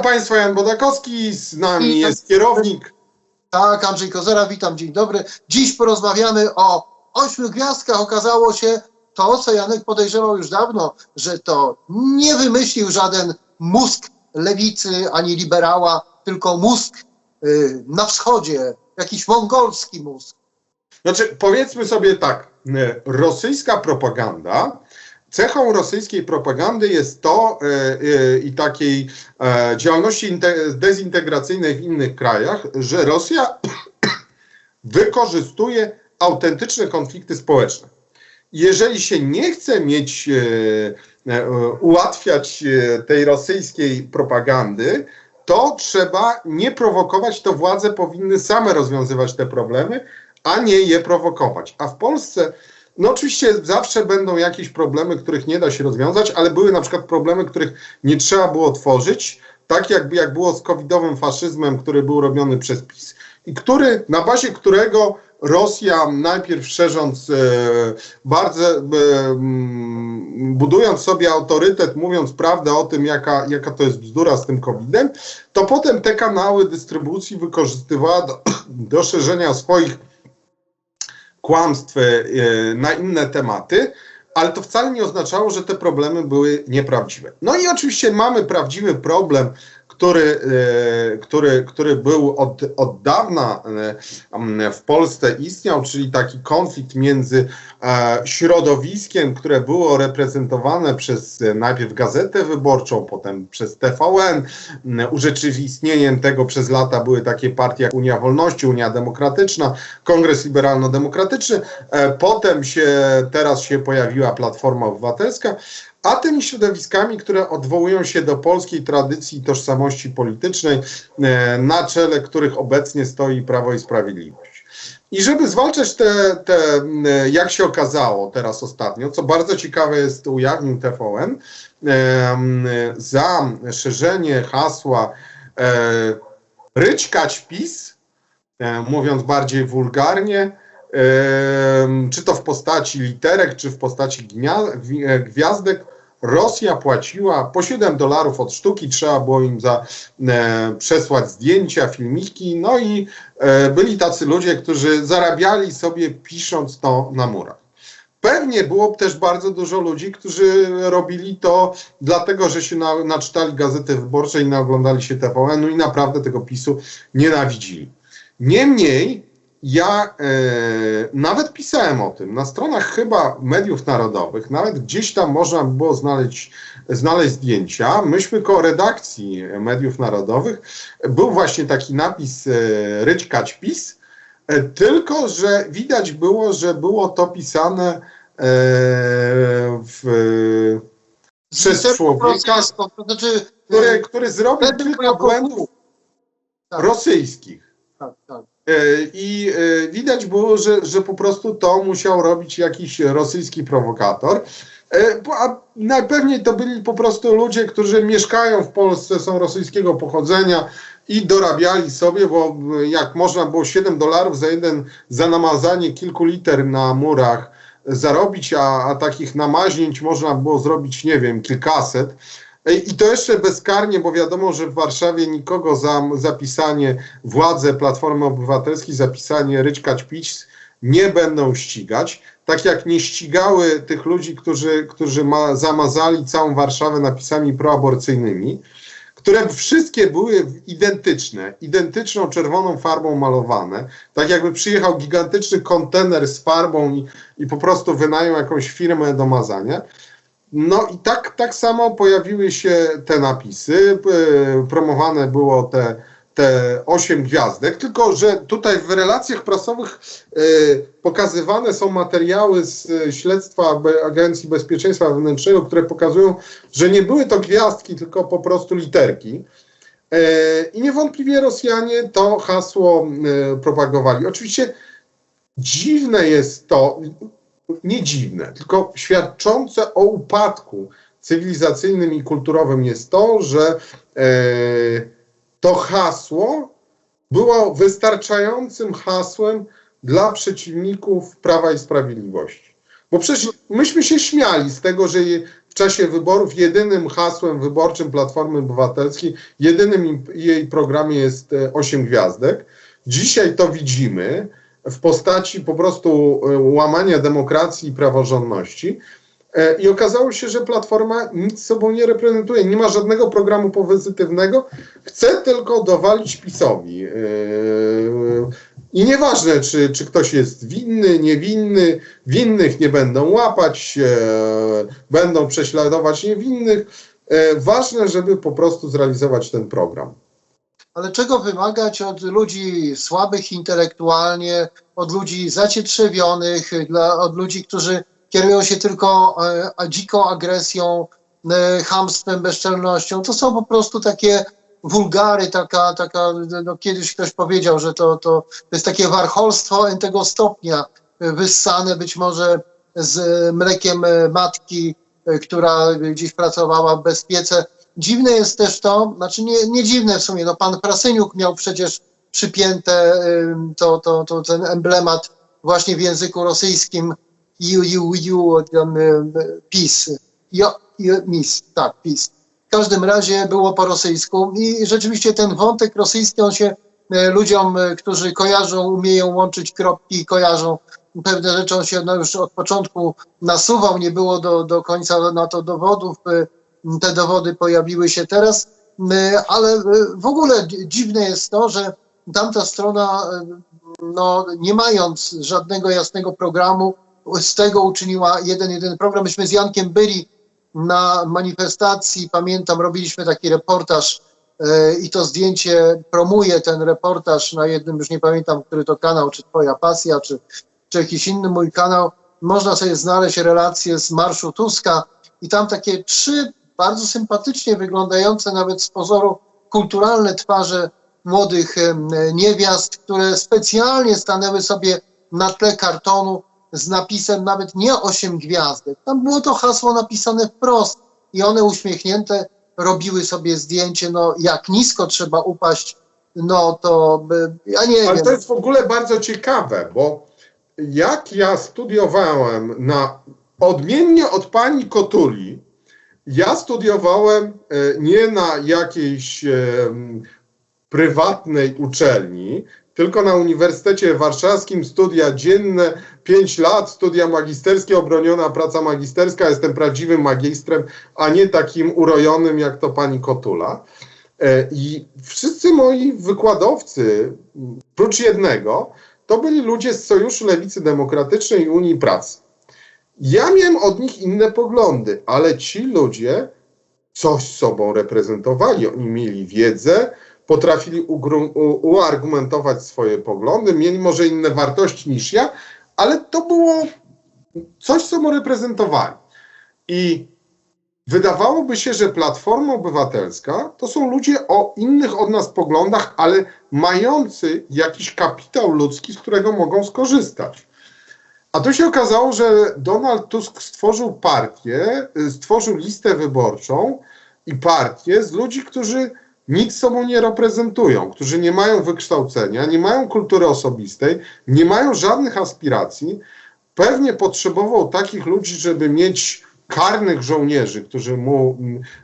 Witam Państwa, Jan Bodakowski, z nami Witam. jest kierownik. Tak, Andrzej Kozera, witam, dzień dobry. Dziś porozmawiamy o ośmiu gwiazdkach. Okazało się to, co Janek podejrzewał już dawno, że to nie wymyślił żaden mózg lewicy ani liberała, tylko mózg y, na wschodzie, jakiś mongolski mózg. Znaczy, powiedzmy sobie tak, e, rosyjska propaganda, cechą rosyjskiej propagandy jest to e, e, i takiej e, działalności inte- dezintegracyjnej w innych krajach, że Rosja wykorzystuje autentyczne konflikty społeczne. Jeżeli się nie chce mieć, ułatwiać tej rosyjskiej propagandy, to trzeba nie prowokować, to władze powinny same rozwiązywać te problemy, a nie je prowokować. A w Polsce, no oczywiście zawsze będą jakieś problemy, których nie da się rozwiązać, ale były na przykład problemy, których nie trzeba było tworzyć, tak jak, jak było z covidowym faszyzmem, który był robiony przez PiS i który, na bazie którego Rosja najpierw szerząc e, bardzo, e, mm, budując sobie autorytet, mówiąc prawdę o tym, jaka, jaka to jest bzdura z tym COVID-em, to potem te kanały dystrybucji wykorzystywała do, do szerzenia swoich kłamstw e, na inne tematy, ale to wcale nie oznaczało, że te problemy były nieprawdziwe. No i oczywiście mamy prawdziwy problem, który, e, który, który był od, od dawna e, w Polsce istniał, czyli taki konflikt między e, środowiskiem, które było reprezentowane przez najpierw Gazetę Wyborczą, potem przez TVN. Urzeczywistnieniem tego przez lata były takie partie jak Unia Wolności, Unia Demokratyczna, Kongres Liberalno-Demokratyczny. Potem się, teraz się pojawiła Platforma Obywatelska. A tymi środowiskami, które odwołują się do polskiej tradycji i tożsamości politycznej, e, na czele których obecnie stoi Prawo i Sprawiedliwość. I żeby zwalczać te, te, m, jak się okazało teraz ostatnio, co bardzo ciekawe jest, ujawnił TVN, em, za szerzenie hasła e, ryczkać PiS, e, mówiąc bardziej wulgarnie, czy to w postaci literek, czy w postaci e, gwiazdek, Rosja płaciła po 7 dolarów od sztuki, trzeba było im za, e, przesłać zdjęcia, filmiki, no i e, byli tacy ludzie, którzy zarabiali sobie pisząc to na murach. Pewnie było też bardzo dużo ludzi, którzy robili to dlatego, że się na, naczytali Gazety Wyborczej i naoglądali się TVN-u i naprawdę tego PiSu nienawidzili. Niemniej ja e, nawet pisałem o tym na stronach chyba mediów narodowych, nawet gdzieś tam można było znaleźć, znaleźć zdjęcia. Myśmy koło redakcji mediów narodowych był właśnie taki napis e, Ryć Kać PiS, e, tylko że widać było, że było to pisane e, w, przez człowieka, To znaczy, który, e, który zrobił kilka błędów Tak. rosyjskich. tak, tak. E, I e, widać było, że, że po prostu to musiał robić jakiś rosyjski prowokator. E, A najpewniej to byli po prostu ludzie, którzy mieszkają w Polsce, są rosyjskiego pochodzenia i dorabiali sobie, bo jak można było 7 dolarów za jeden, za namazanie kilku liter na murach zarobić, a, a takich namaźnięć można było zrobić, nie wiem, kilkaset. I to jeszcze bezkarnie, bo wiadomo, że w Warszawie nikogo za zapisanie władze Platformy Obywatelskiej, zapisanie ryczkać PiS nie będą ścigać. Tak jak nie ścigały tych ludzi, którzy, którzy ma, zamazali całą Warszawę napisami proaborcyjnymi, które wszystkie były identyczne, identyczną czerwoną farbą malowane, tak jakby przyjechał gigantyczny kontener z farbą i, i po prostu wynajął jakąś firmę do mazania. No i tak, tak samo pojawiły się te napisy, e, promowane było te, te 8 gwiazdek, tylko że tutaj w relacjach prasowych e, pokazywane są materiały z e, śledztwa Agencji Bezpieczeństwa Wewnętrznego, które pokazują, że nie były to gwiazdki, tylko po prostu literki. I niewątpliwie Rosjanie to hasło propagowali. Oczywiście dziwne jest to, nie dziwne, tylko świadczące o upadku cywilizacyjnym i kulturowym jest to, że e, to hasło było wystarczającym hasłem dla przeciwników Prawa i Sprawiedliwości. Bo przecież myśmy się śmiali z tego, że w czasie wyborów jedynym hasłem wyborczym Platformy Obywatelskiej, jedynym jej programie jest e, 8 gwiazdek. Dzisiaj to widzimy w postaci po prostu e, łamania demokracji i praworządności. E, I okazało się, że Platforma nic sobą nie reprezentuje, nie ma żadnego programu pozytywnego, chce tylko dowalić PiSowi. E, I nieważne, czy, czy ktoś jest winny, niewinny, winnych nie będą łapać, będą prześladować niewinnych. Ważne, żeby po prostu zrealizować ten program. Ale czego wymagać od ludzi słabych intelektualnie, od ludzi zacietrzewionych, dla, od ludzi, którzy kierują się tylko e, dziką agresją, e, chamstwem, bezczelnością? To są po prostu takie wulgary, taka, taka no, kiedyś ktoś powiedział, że to, to, jest takie warcholstwo tego stopnia, wyssane być może z mlekiem matki, e, która gdzieś pracowała w bezpiece. Dziwne jest też to, znaczy nie, nie dziwne w sumie, no pan Prasyniuk miał przecież przypięte to, to, to ten emblemat właśnie w języku rosyjskim ju, ju, ju, PiS, jo, mis, tak, PiS. W każdym razie było po rosyjsku i rzeczywiście ten wątek rosyjski, on się e, ludziom, e, którzy kojarzą, umieją łączyć kropki i kojarzą pewne rzeczy, on się no, już od początku nasuwał, nie było do, do końca na to dowodów, e, te dowody pojawiły się teraz, My, ale y, w ogóle dzi- dziwne jest to, że tamta strona, y, no, nie mając żadnego jasnego programu, z tego uczyniła jeden, jeden program. Myśmy z Jankiem byli na manifestacji, pamiętam, robiliśmy taki reportaż i to zdjęcie promuje ten reportaż na jednym, już nie pamiętam, który to kanał, czy Twoja Pasja, czy, czy jakiś inny mój kanał. Można sobie znaleźć relacje z Marszu Tuska i tam takie trzy bardzo sympatycznie wyglądające nawet z pozoru kulturalne twarze młodych niewiast, które specjalnie stanęły sobie na tle kartonu z napisem nawet nie osiem gwiazdek. Tam było to hasło napisane wprost i one uśmiechnięte robiły sobie zdjęcie, no jak nisko trzeba upaść, no to ja nie Ale wiem. to jest w ogóle bardzo ciekawe, bo jak ja studiowałem na odmiennie od pani Kotuli, ja studiowałem e, nie na jakiejś e, prywatnej uczelni, tylko na Uniwersytecie Warszawskim, studia dzienne, 5 lat, studia magisterskie, obroniona praca magisterska, jestem prawdziwym magistrem, a nie takim urojonym jak to pani Kotula. E, I wszyscy moi wykładowcy, prócz jednego, to byli ludzie z Sojuszu Lewicy Demokratycznej i Unii Pracy. Ja miałem od nich inne poglądy, ale ci ludzie coś sobą reprezentowali. Oni mieli wiedzę, potrafili uargumentować swoje poglądy, mieli może inne wartości niż ja, ale to było coś sobą reprezentowali. I wydawałoby się, że Platforma Obywatelska to są ludzie o innych od nas poglądach, ale mający jakiś kapitał ludzki, z którego mogą skorzystać. A tu się okazało, że Donald Tusk stworzył partię, y, stworzył listę wyborczą i partię z ludzi, którzy nic sobą nie reprezentują, którzy nie mają wykształcenia, nie mają kultury osobistej, nie mają żadnych aspiracji. Pewnie potrzebował takich ludzi, żeby mieć karnych żołnierzy, którzy mu,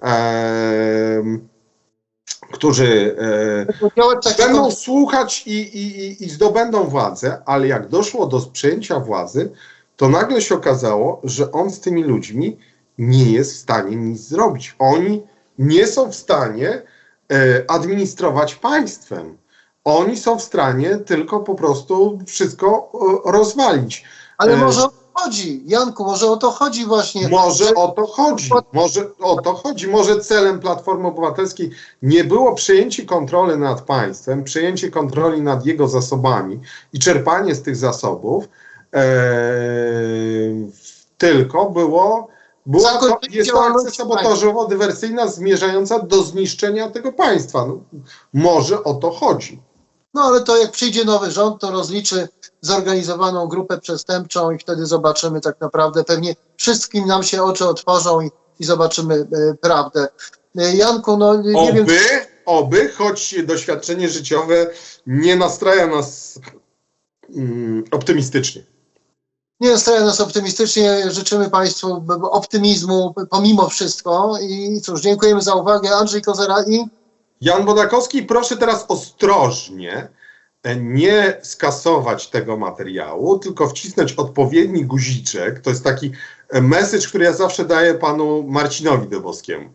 em, którzy e, tak będą słuchać i, i, i- zdobędą władzę, ale jak doszło do przejęcia władzy, to nagle się okazało, że on z tymi ludźmi nie jest w stanie nic zrobić. Oni nie są w stanie e, administrować państwem. Oni są w stanie tylko po prostu wszystko e, rozwalić. Ale może chodzi, Janku, może o to chodzi właśnie. Może o to chodzi. Może o to chodzi. Może celem Platformy Obywatelskiej nie było przejęcie kontroli nad państwem, przejęcie kontroli nad jego zasobami i czerpanie z tych zasobów, e, tylko było. Była to, jest to akcja sabotażowo-dywersyjna zmierzająca do zniszczenia tego państwa. No, może o to chodzi. No ale to jak przyjdzie nowy rząd, to rozliczy zorganizowaną grupę przestępczą i wtedy zobaczymy tak naprawdę, pewnie wszystkim nam się oczy otworzą i, i zobaczymy e, prawdę. E, Janku, no nie nie wiem, Oby, oby, choć doświadczenie życiowe nie nastraja nas mm, optymistycznie. Nie nastrajając optymistycznie, życzymy Państwu optymizmu pomimo wszystko. I cóż, dziękujemy za uwagę. Andrzej Kozera i Jan Bodakowski, proszę teraz ostrożnie nie skasować tego materiału, tylko wcisnąć odpowiedni guziczek. To jest taki e, message, który ja zawsze daję panu Marcinowi Dębowskiemu.